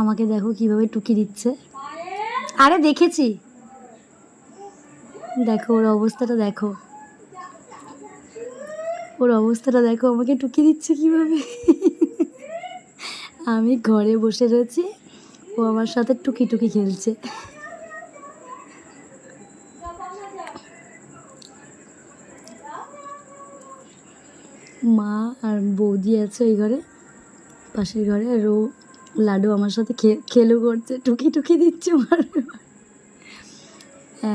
আমাকে দেখো কীভাবে টুকি দিচ্ছে। আরে দেখেছি। দেখো, ওর অবস্থাটা দেখো। ওর অবস্থাটা দেখো, আমাকে টুকি দিচ্ছে কীভাবে? আমি ঘরে বসে রয়েছি, ও আমার সাথে টুকি টুকি খেলছে। মা আর বৌদি আছে ওই ঘরে, পাশের ঘরে, আর ও লাডু আমার সাথে খেলু করছে, টুকি টুকি দিচ্ছে আমার।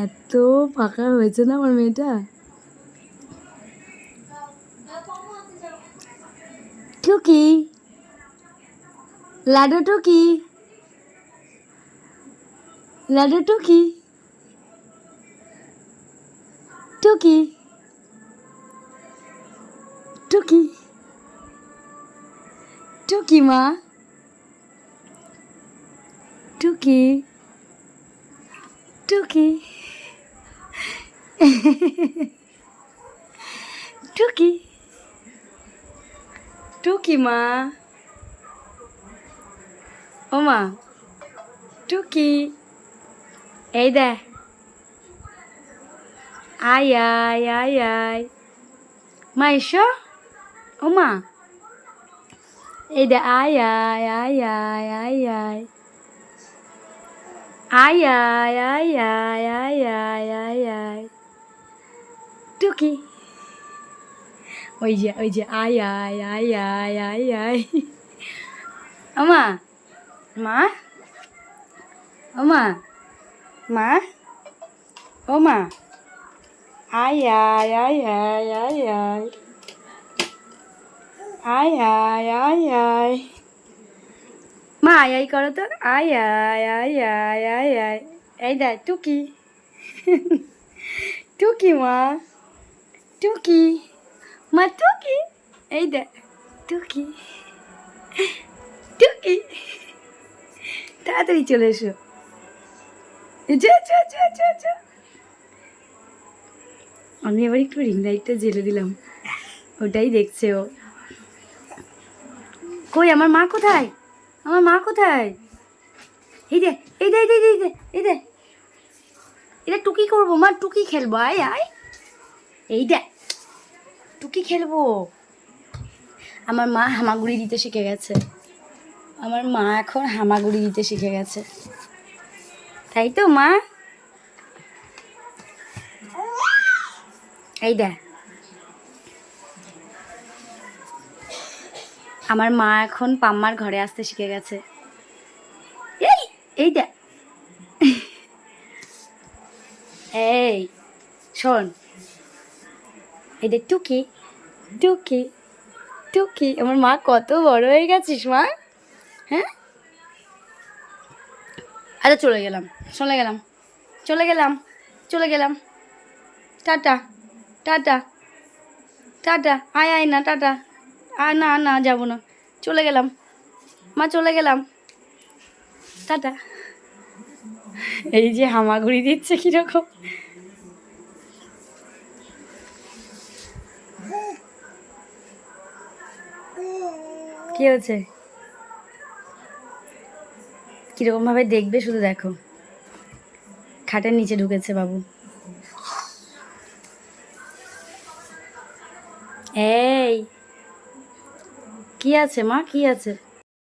এত পাকা হয়েছে না আমার মেয়েটা? টুকি? লাডু টুকি? লাডু টুকি? টুকি? টুকি? টুকি মা? টুকি টুকি টুকি টুকি মা ও মা টুকি এই দে আয় আয় আয় আয় মা এসো ও মা এই দে আয় আয় আয় আয় আয় আয় Ai dài, ai dài, ai dài, ai dài. Trước khi. Ôi giời, ôi giời, ai dài, ai dài, ai. Ama. Ma. Ama. Ma. Oma. Ai dài, ai dài, ai dài. À, à. Ai dài, ai dài. মা, আয় আয় করো তো। আয় আয় আয় আয় আয় আয়। এই দেখ, টুকি। টুকি, মা। টুকি। মা, টুকি। এই দেখ, টুকি। টুকি। তাড়াতাড়ি চলে এসো। আমি আবার একটু রিং লাইটটা জেলে দিলাম। ওটাই দেখছে ও। কই, আমার মা কোথায়? আমার মা কোথায়? এই দে এই দে এই দে এই দে এই দে এটা টুকি করব, মা, টুকি খেলব, আয় আয়। এই দে টুকি খেলব। আমার মা হামাগুড়ি দিতে শিখে গেছে। আমার মা এখন হামাগুড়ি দিতে শিখে গেছে। তাই তো, মা? এই দে আমার মা এখন পাম্মার ঘরে আসতে শিখে গেছে। এই এই এই, শোন। দেখ টুকি টুকি টুকি। আমার মা কত বড় হয়ে গেছিস, মা। হ্যাঁ? আচ্ছা চলে গেলাম চলে গেলাম চলে গেলাম চলে গেলাম। Tata tata tata. আয় আয় না, টাটা। আর না না, যাব না। চলে গেলাম। মা, চলে গেলাম। টাটা। এই যে হামাগুড়ি দিচ্ছে কীরকম। কি হয়েছে? কীরকম ভাবে দেখবে শুধু দেখো। খাটের নিচে ঢুকেছে বাবু। এই কি আছে মা? কি আছে?